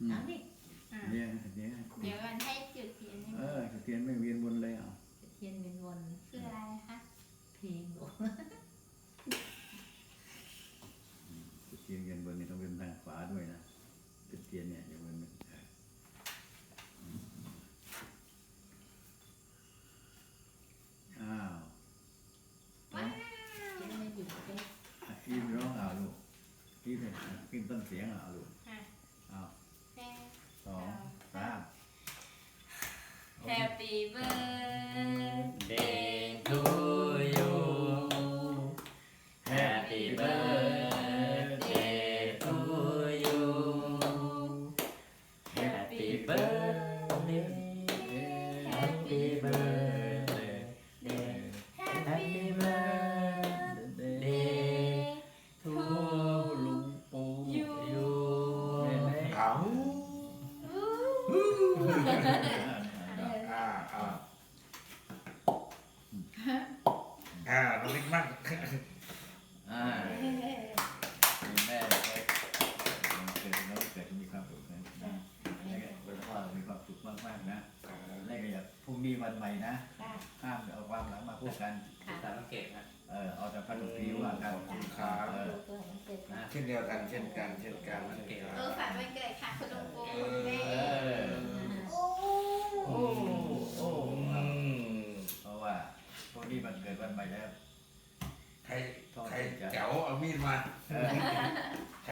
อืมเอาดิอ่าเนี่ยเนี่ยเดี๋ยวกันให้จุดเทียนให้เออเทียนไม่เวียนวนเลยเอาเทียนเป็นวนคืออะไรคะเพลงบอกเทียนเวียนวนนี่ต้องเป็นทางขวาด้วยนะจุดเทียนเนี่ยอย่างมันอ้าวว้าวจะไม่หยุดก็อะอีมร้องเอาลูกอีมเนี่ยขึ้นต้นเสียงเอาลูกอะเอาแ Ooh. อ่าน้องลิกมั่งอ่าคุณแม่ไปเกิดน้องเกิดมีความสุขนะนะแล้วก็คุณพ่อมีความสุขมากๆนะแล้วก็อย่าพรุ่งนี้วันใหม่นะค่ะห้ามเอาความหลังมาพูดกันค่ะตามสังเกตนะเออเอาแต่พันธุ์ผิวว่ากันขอบคุณครับเออดูตัวให้เสร็จนะเช่นเดียวกันเช่นกันเช่นกันเออฝันวันเกิดค่ะคุณลุง นนี้มันเกิดวันใหม่แล้ว ใคร ใครแจ๋วเอามีดมา